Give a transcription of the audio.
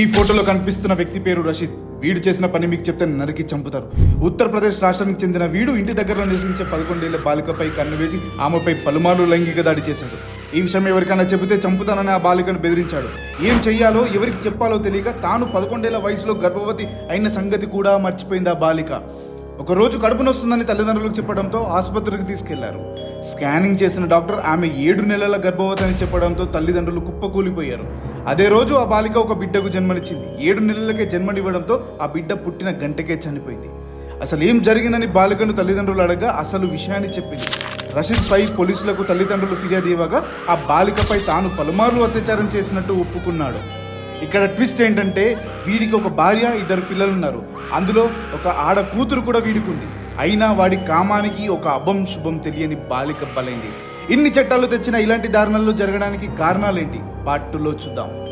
ఈ ఫోటోలో కనిపిస్తున్న వ్యక్తి పేరు రషీద్. వీడు చేసిన పని మీకు చెప్తే నరికి చంపుతారు. ఉత్తరప్రదేశ్ రాష్ట్రానికి చెందిన వీడు ఇంటి దగ్గర నివసించే పదకొండేళ్ళ బాలికపై కన్ను వేసి ఆమెపై పలుమార్లు లైంగిక దాడి చేశాడు. ఈ విషయం ఎవరికైనా చెబితే చంపుతానని ఆ బాలికను బెదిరించాడు. ఏం చెయ్యాలో ఎవరికి చెప్పాలో తెలియక తాను పదకొండేళ్ళ వయసులో గర్భవతి అయిన సంగతి కూడా మర్చిపోయింది ఆ బాలిక. ఒక రోజు తల్లిదండ్రులకు చెప్పడంతో ఆసుపత్రికి తీసుకెళ్ళారు. స్కానింగ్ చేసిన డాక్టర్ ఆమె ఏడు నెలల గర్భవతి అని చెప్పడంతో తల్లిదండ్రులు కుప్పకూలిపోయారు. అదే రోజు ఆ బాలిక ఒక బిడ్డకు జన్మనిచ్చింది. ఏడు నెలలకే జన్మనివ్వడంతో ఆ బిడ్డ పుట్టిన గంటకే చనిపోయింది. అసలు ఏం జరిగిందని బాలికను తల్లిదండ్రులు అడగగా అసలు విషయాన్ని చెప్పింది. రషీద్ పై పోలీసులకు తల్లిదండ్రులు ఫిర్యాదు ఇవ్వగా ఆ బాలికపై తాను పలుమార్లు అత్యాచారం చేసినట్టు ఒప్పుకున్నాడు. ఇక్కడ ట్విస్ట్ ఏంటంటే వీడికి ఒక భార్య ఇద్దరు పిల్లలు ఉన్నారు అందులో ఒక ఆడ కూతురు కూడా వీడికి ఉంది. అయినా వాడి కామానికి ఒక అభం శుభం తెలియని బాలిక బలైంది. ఇన్ని చట్టాలు తెచ్చిన ఇలాంటి దారుణాలు జరగడానికి కారణాలేంటి? పార్ట్ టూలో చూద్దాం.